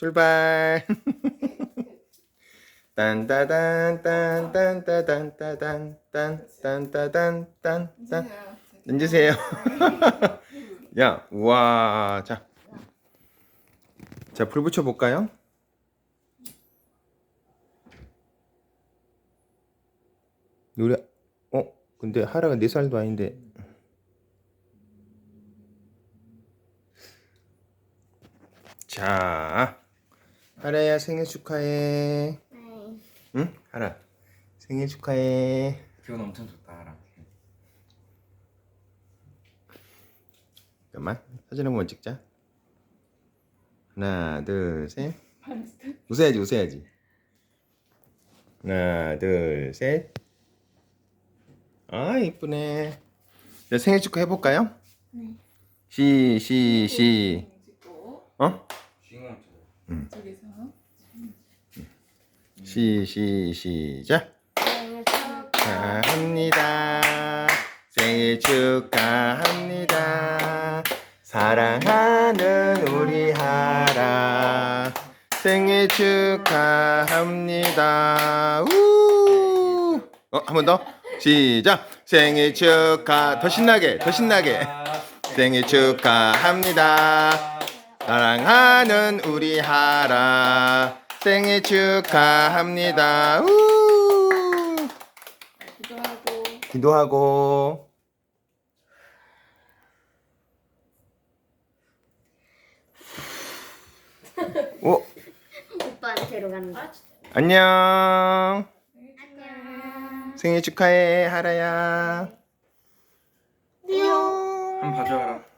출발. 딴따단 딴딴따단 따단 딴딴따단 딴딴 앉으세요. 야, 우와, 자, 자, 불 붙여 볼까요? 노래, 어, 근데 하라가 네 살도 아닌데. 자, 하라야 생일 축하해. 응, 하라 생일 축하해. 기분 엄청 좋다 하라 잠깐만 사진 한번 찍자. 하나 둘 셋. 웃어야지 웃어야지. 하나 둘 셋 아 이쁘네. 자, 생일 축하 해볼까요? 네. 시 시시. 찍고. 어? 저기서 시 시 시작 생일 축하 축하합니다. 생일 축하합니다. 사랑하는 우리 하라. 생일 축하합니다. 우! 어, 한 번 더. 시작. 생일 축하. 더 신나게, 더 신나게. 생일 축하합니다. 사랑하는 우리 하라. 생일 축하합니다. 우! 기도하고. 기도하고. 오 오빠한테로 간다 안녕. 안녕. 생일 축하해 하라야. 띠용 한번 봐줘 하라